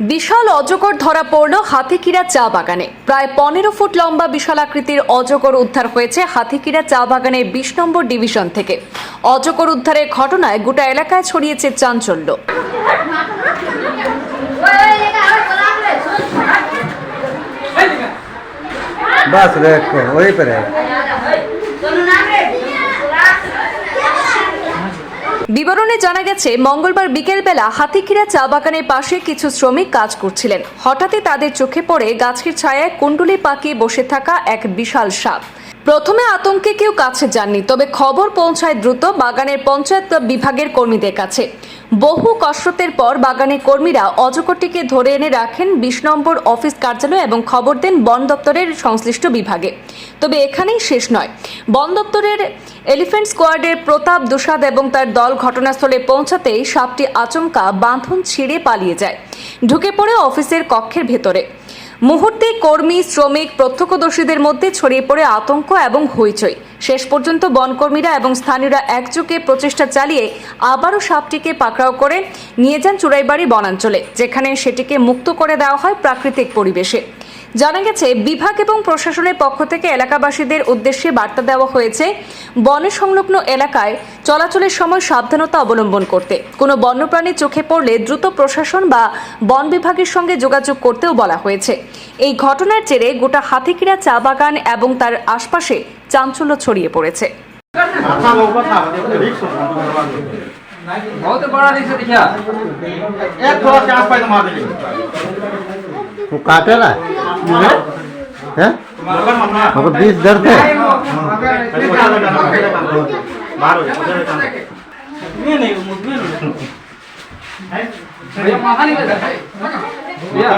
বিশাল অজগর ধরা পড়ল হাতিকিরা চা বাগানে। প্রায় পনেরো ফুট লম্বা বিশাল আকৃতির অজগর উদ্ধার হয়েছে হাতিকিরা চা বাগানের বিশ নম্বর ডিভিশন থেকে। অজগর উদ্ধারের ঘটনায় গোটা এলাকায় ছড়িয়েছে চাঞ্চল্য। বাস ওই বিবরণে জানা গেছে, মঙ্গলবার বিকেলবেলা হাতিখিরা চা বাগানের পাশে কিছু শ্রমিক কাজ করছিলেন। হঠাৎই তাদের চোখে পড়ে গাছের ছায়ায় কুণ্ডুলি পাকিয়ে বসে থাকা এক বিশাল সাপ। প্রথমে আতঙ্কে কেউ কাছে যাননি, তবে খবর পৌঁছায় দ্রুত বাগানের পঞ্চায়েত বিভাগের কর্মীদের কাছে। বহু কসরতের পর বাগানের কর্মীরা অজগরটিকে ধরে এনে রাখেন বিশ নম্বর অফিস কার্যালয় এবং খবর দেন বন দপ্তরের সংশ্লিষ্ট বিভাগে। তবে এখানেই শেষ নয়। বন দপ্তরের এলিফ্যান্ট স্কোয়াডের প্রতাপ দুসাদ এবং তার দল ঘটনাস্থলে পৌঁছাতেই সাপটি আচমকা বাঁধন ছিঁড়ে পালিয়ে যায়। ঢুকে পড়ে অফিসের কক্ষের ভেতরে। মুহূর্তে কর্মী, শ্রমিক, প্রত্যক্ষদর্শীদের মধ্যে ছড়িয়ে পড়ে আতঙ্ক এবং হইচই। শেষ পর্যন্ত বনকর্মীরা এবং স্থানীয়রা একযোগে প্রচেষ্টা চালিয়ে আবারও সাপটিকে পাকড়াও করে নিয়ে যান চুরাইবাড়ি বনাঞ্চলে, যেখানে সেটিকে মুক্ত করে দেওয়া হয় প্রাকৃতিক পরিবেশে। জানা গেছে বিভাগ এবং প্রশাসনের পক্ষ থেকে এলাকাবাসীদের উদ্দেশ্যে বার্তা দেওয়া হয়েছে বনে সংলগ্ন এলাকায় চলাচলের সময় সাবধানতা অবলম্বন করতে কোনো বন্যপ্রাণী চোখে পড়লে দ্রুত প্রশাসন বা বন বিভাগের সঙ্গে যোগাযোগ করতেও বলা হয়েছে এই ঘটনার জেরে গোটা হাতিকিরা চা বাগান এবং তার আশপাশে চাঞ্চল্য ছড়িয়ে পড়েছে बहुत बड़ा रिक्शा दिखा एक थोड़ा चांस पाए तो मार देंगे वो काटे ना है? हमको बीस दर्द है। हो। भैया